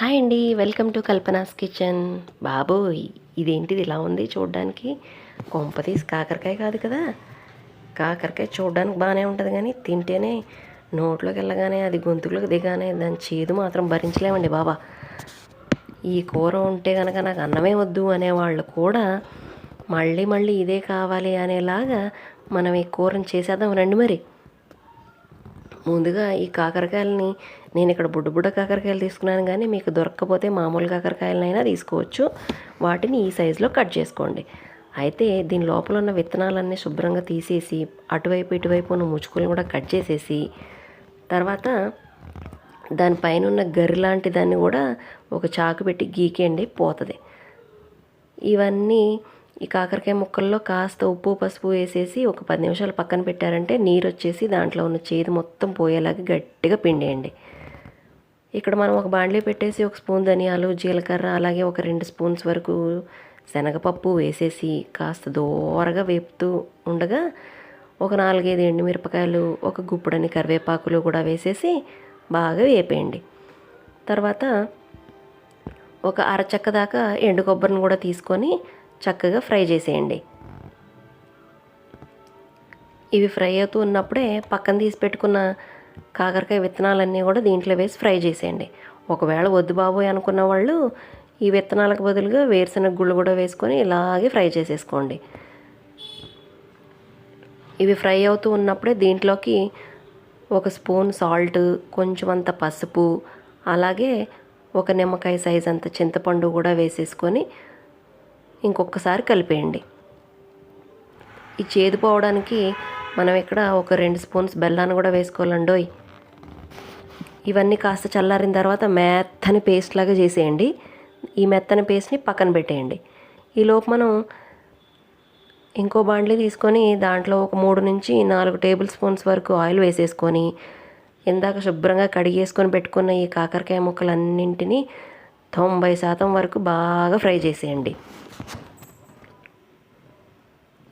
Hi అండి welcome to Kalpana's kitchen. బాబోయ్ ఇదేంటిది ఇలా ఉంది చూడడానికి? కొంపతీసి కాకరకాయ కాదు కదా? కాకరకాయ చూడడానికి బాగానే ఉంటుంది కానీ తింటేనే నోట్లోకి వెళ్ళగానే అది గొంతులోకి దిగానే దాని చేదు మాత్రం భరించలేమండి బాబా. ఈ కూర ఉంటే కనుక నాకు అన్నమే వద్దు అనేవాళ్ళు కూడా మళ్ళీ మళ్ళీ ఇదే కావాలి అనేలాగా మనం ఈ కూరని చేసేద్దాం రండి మరి. ముందుగా ఈ కాకరకాయలని నేను ఇక్కడ బుడ్డ బుడ్డ కాకరకాయలు తీసుకున్నాను కానీ మీకు దొరకకపోతే మామూలు కాకరకాయలనైనా తీసుకోవచ్చు. వాటిని ఈ సైజులో కట్ చేసుకోండి. అయితే దీని లోపల ఉన్న విత్తనాలన్నీ శుభ్రంగా తీసేసి అటువైపు ఇటువైపు ఉన్న ముచ్చుకులను కూడా కట్ చేసేసి తర్వాత దానిపైన ఉన్న గర్రి లాంటి దాన్ని కూడా ఒక చాకు పెట్టి గీకేయండి పోతుంది. ఇవన్నీ ఈ కాకరకాయ ముక్కల్లో కాస్త ఉప్పు పసుపు వేసేసి ఒక పది నిమిషాలు పక్కన పెట్టారంటే నీరు వచ్చేసి దాంట్లో ఉన్న చేదు మొత్తం పోయేలాగా గట్టిగా పిండేయండి. ఇక్కడ మనం ఒక బాండ్లీ పెట్టేసి ఒక స్పూన్ ధనియాలు జీలకర్ర అలాగే ఒక రెండు స్పూన్స్ వరకు శనగపప్పు వేసేసి కాస్త దోరగా వేపుతూ ఉండగా ఒక నాలుగైదు ఎండుమిరపకాయలు ఒక గుప్పుడని కరివేపాకులు కూడా వేసేసి బాగా వేపేయండి. తర్వాత ఒక అరచక్క దాకా ఎండు కొబ్బరిని కూడా తీసుకొని చక్కగా ఫ్రై చేసేయండి. ఇవి ఫ్రై అవుతూ ఉన్నప్పుడే పక్కన తీసి పెట్టుకున్న కాకరకాయ విత్తనాలన్నీ కూడా దీంట్లో వేసి ఫ్రై చేసేయండి. ఒకవేళ వద్దు బాబోయ్ అనుకున్న వాళ్ళు ఈ విత్తనాలకు బదులుగా వేరుశనగ గుళ్ళు కూడా వేసుకొని ఇలాగే ఫ్రై చేసేసుకోండి. ఇవి ఫ్రై అవుతూ ఉన్నప్పుడే దీంట్లోకి ఒక స్పూన్ సాల్ట్ కొంచెం అంత పసుపు అలాగే ఒక నిమ్మకాయ సైజ్ అంత చింతపండు కూడా వేసేసుకొని ఇంకొకసారి కలిపేయండి. ఈ చేదు పోవడానికి మనం ఇక్కడ ఒక రెండు స్పూన్స్ బెల్లాన్ని కూడా వేసుకోవాలండోయ్ ఇవన్నీ కాస్త చల్లారిన తర్వాత మెత్తని పేస్ట్ లాగా చేసేయండి. ఈ మెత్తని పేస్ట్ని పక్కన పెట్టేయండి. ఈలోపు మనం ఇంకో బాండ్లీ తీసుకొని దాంట్లో ఒక మూడు నుంచి నాలుగు టేబుల్ స్పూన్స్ వరకు ఆయిల్ వేసేసుకొని ఇందాక శుభ్రంగా కడిగేసుకొని పెట్టుకున్న ఈ కాకరకాయ ముక్కలన్నింటినీ తొంభై శాతం వరకు బాగా ఫ్రై చేసేయండి.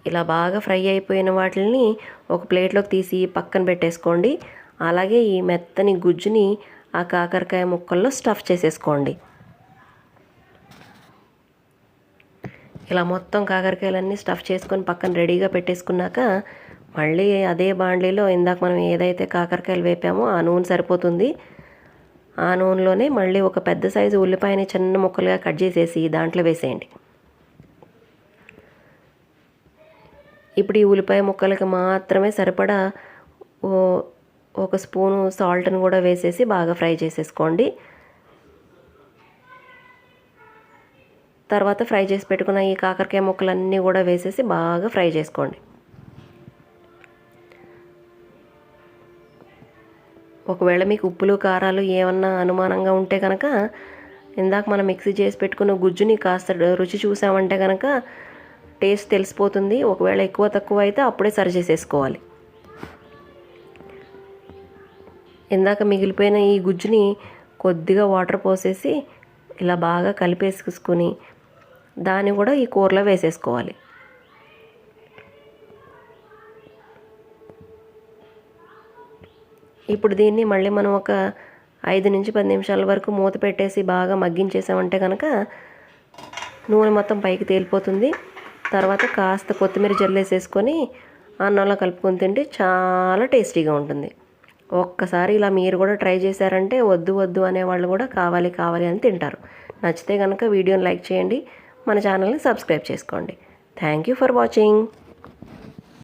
ఇలా బాగా ఫ్రై అయిపోయిన వాటిని ఒక ప్లేట్లోకి తీసి పక్కన పెట్టేసుకోండి. అలాగే ఈ మెత్తని గుజ్జుని ఆ కాకరకాయ ముక్కల్లో స్టఫ్ చేసేసుకోండి. ఇలా మొత్తం కాకరకాయలన్నీ స్టఫ్ చేసుకొని పక్కన రెడీగా పెట్టేసుకున్నాక మళ్ళీ అదే బాండ్లీలో ఇందాక మనం ఏదైతే కాకరకాయలు వేపామో ఆ నూనె సరిపోతుంది. ఆ నూనెలోనే మళ్ళీ ఒక పెద్ద సైజు ఉల్లిపాయని చిన్న ముక్కలుగా కట్ చేసేసి దాంట్లో వేసేయండి. ఇప్పుడు ఈ ఉల్లిపాయ ముక్కలకి మాత్రమే సరిపడా ఒక స్పూను సాల్ట్ని కూడా వేసేసి బాగా ఫ్రై చేసేసుకోండి. తర్వాత ఫ్రై చేసి పెట్టుకున్న ఈ కాకరకాయ ముక్కలన్నీ కూడా వేసేసి బాగా ఫ్రై చేసుకోండి. ఒకవేళ మీకు ఉప్పులు కారాలు ఏమన్నా అనుమానంగా ఉంటే కనుక ఇందాక మనం మిక్సీ చేసి పెట్టుకున్న గుజ్జుని కాస్త రుచి చూసామంటే కనుక టేస్ట్ తెలిసిపోతుంది. ఒకవేళ ఎక్కువ తక్కువ అయితే అప్పుడే సరి చేసేసుకోవాలి. ఇందాక మిగిలిపోయిన ఈ గుజ్జుని కొద్దిగా వాటర్ పోసేసి ఇలా బాగా కలిపేసుకుని దాన్ని కూడా ఈ కూరలో వేసేసుకోవాలి. ఇప్పుడు దీన్ని మళ్ళీ మనం ఒక ఐదు నుంచి పది నిమిషాల వరకు మూత పెట్టేసి బాగా మగ్గించేసామంటే కనుక నూనె మొత్తం పైకి తేలిపోతుంది. తర్వాత కాస్త కొత్తిమీర జల్లేసేసుకొని అన్నంలో కలుపుకొని తింటే చాలా టేస్టీగా ఉంటుంది. ఒక్కసారి ఇలా మీరు కూడా ట్రై చేశారంటే వద్దు వద్దు అనేవాళ్ళు కూడా కావాలి కావాలి అని తింటారు. నచ్చితే కనుక వీడియోని లైక్ చేయండి మన ఛానల్ని సబ్స్క్రైబ్ చేసుకోండి. Thank you for watching.